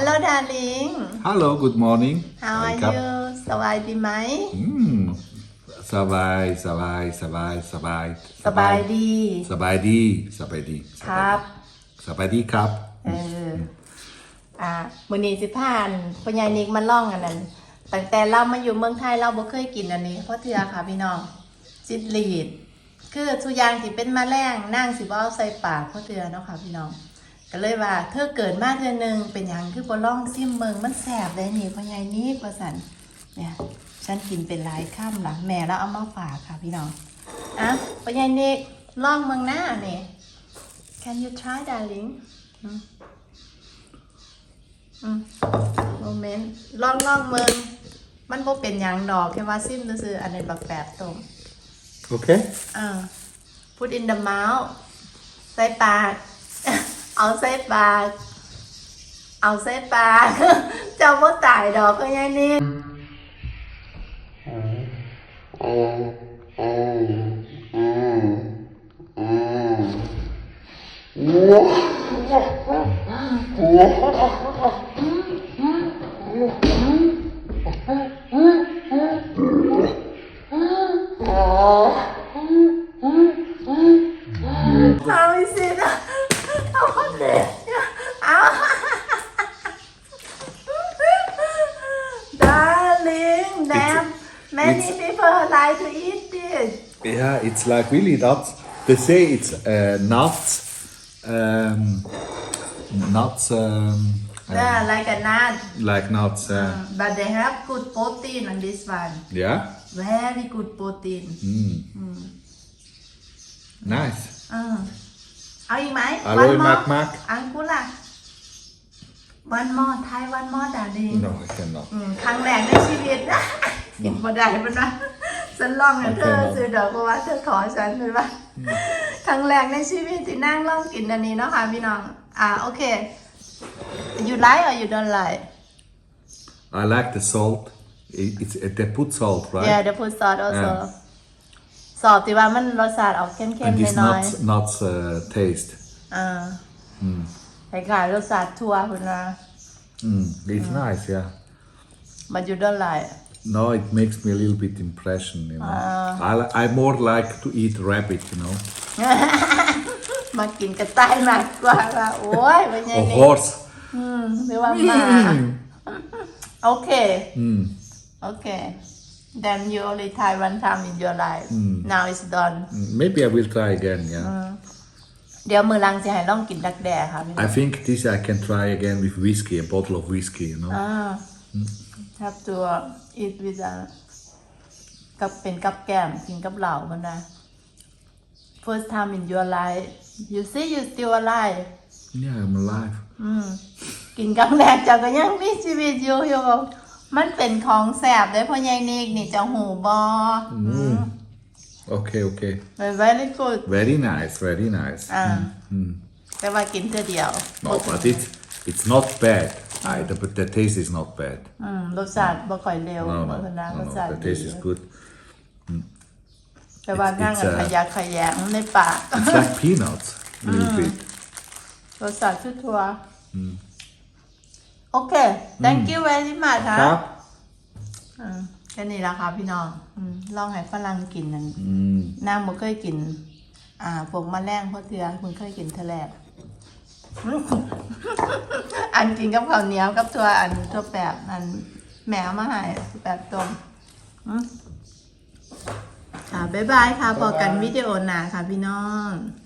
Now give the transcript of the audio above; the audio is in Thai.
Hello darling Hello, good morning. How are Wake up. you สบายดีไหม Mm. สบายสบายสบายสบายสบายดี สบายดีสบายดีครับสบายดีครับเอออ่ามื้อนี้สิพานพ่อใหญ่นิกมาล่องอันนั้นตั้งแต่เรามาอยู่เมืองไทยเราบ่เคยกินอันนี้เพราะเทือค่ะพี่น้องจิตลีดคือทุกอย่างที่เป็นแมลงนั่งสิบ่เอาใส่ปากเพราะเทือเนาะค่ะพี่น้อง ก็เลยว่าเธอเกิดมาเทือหนึงเป็นหยังคือบ่ล่องซิมเมืองมันแสบเลยนี่พ่อใหญ่นิกว่าซั่นเนี่ยฉันกินเป็นหลายค่ำล่ะแม่แล้วเอามาฝากค่ะพี่น้องอะพ่อใหญ่นิกลองเมืองหน้านี่ Can you try darling อืมอืมโมเมนต์ลองลองเมืองมันบ่เป็นหยังดอกแค่ว่าซิมซื่อๆอันนี้บักแปบตรง Okay. อ่า put in the mouth ใส่ปาก เอาใส่ปากเอาใส่ปากเจ้าบ่ตายดอกก็ยังนี่ How is it? How there? Darling, damn. Many it's- people like to eat this. Yeah, it's like really nuts. They say it's uh, nuts, um, nuts, um, uh, Yeah, like a nut. like nuts. Uh, But they have good protein on this one. yeah. Very good protein. Mm. Nice. อืม เอาอีกไหม อร่อย One more มากอังกุล่ะ One more Thai one more darling No, I cannot. อืมครั้งแรกในชีวิตนะกินบ่ได้เป็นว่าฉันลองให้เธอโอเคเนอะซื้อดอกเพราะว่าเธอขอฉันเป็นว่าครั้งแรกในชีวิตที่นั่งลองกินอันนี้เนาะค่ะพี่น้อง อ่าโอเค you like or you don't like I like the salt. It, it's uh, they put salt, right? yeah the put salt also สอบที่ว่ามันรสชาติออกเข้ม And ๆ this หน่อย nuts, nuts uh, taste. ๆอ่าคล้ายๆรสชาติทั่วคุณว่า Mm, it's nice, yeah. but you don't like No, it makes me a little bit impression, you know. I, li- I more like to eat rabbit, you know, มากินกระต่ายมากกว่าว่าโอ้ยเป็นยัง or ไง horse. หรือว่าหมา โอเค Mm. โอเค then you only try one time in your life now it's done Mm, Maybe I will try again, yeah. เดี๋ยวมือลังจะให้ลองกินดักแด่ค่ะพี่น้อง I think this I can try again with whiskey, a bottle of whiskey, you know. อ่า have to eat with a กับเป็นกับแก้มกินกับเหล่ามันนะ first time in your life you see you still alive Yeah, I'm alive. กินครั้งแรกเจ้าก็ยังมีชีวิตอยู่อยู่บอก มันเป็นของแสบได้พ่อใหญ่นิกนี่เจ้าหูบอ Okay, okay. very good Very nice, very nice. อ่าแต่ว่ากินเท่าเดียว No, but it, it's not bad. I, the, but the taste is not bad. อืมรสชาติบ่ค่อยเร็ว No, เหมื no, อนนะ no, รส no, ชาติ the ดี taste is good. แต่ว่านั่งกัน It's, uh, ขยักขยงในปาก It's like peanuts, a little bit. รสชาติชุดทัวร์ โอเค thank you very much ค่ะครับอืมแค่นี้ละค่ะพี่น้องอืมลองให้ฝรั่งกินนั่น Mm. นางบ่เคยกิน อ่าพวกแมลงพวกเทือมึงเคยกินเทอแรกอันกินกับข้าวเหนียวกับตัวอันตัวแปบอันแมวมาให้แบบตรงอืมค่ะบ๊ายบายค่ะพอกันวิดีโอหน้าค่ะพี่น้องบ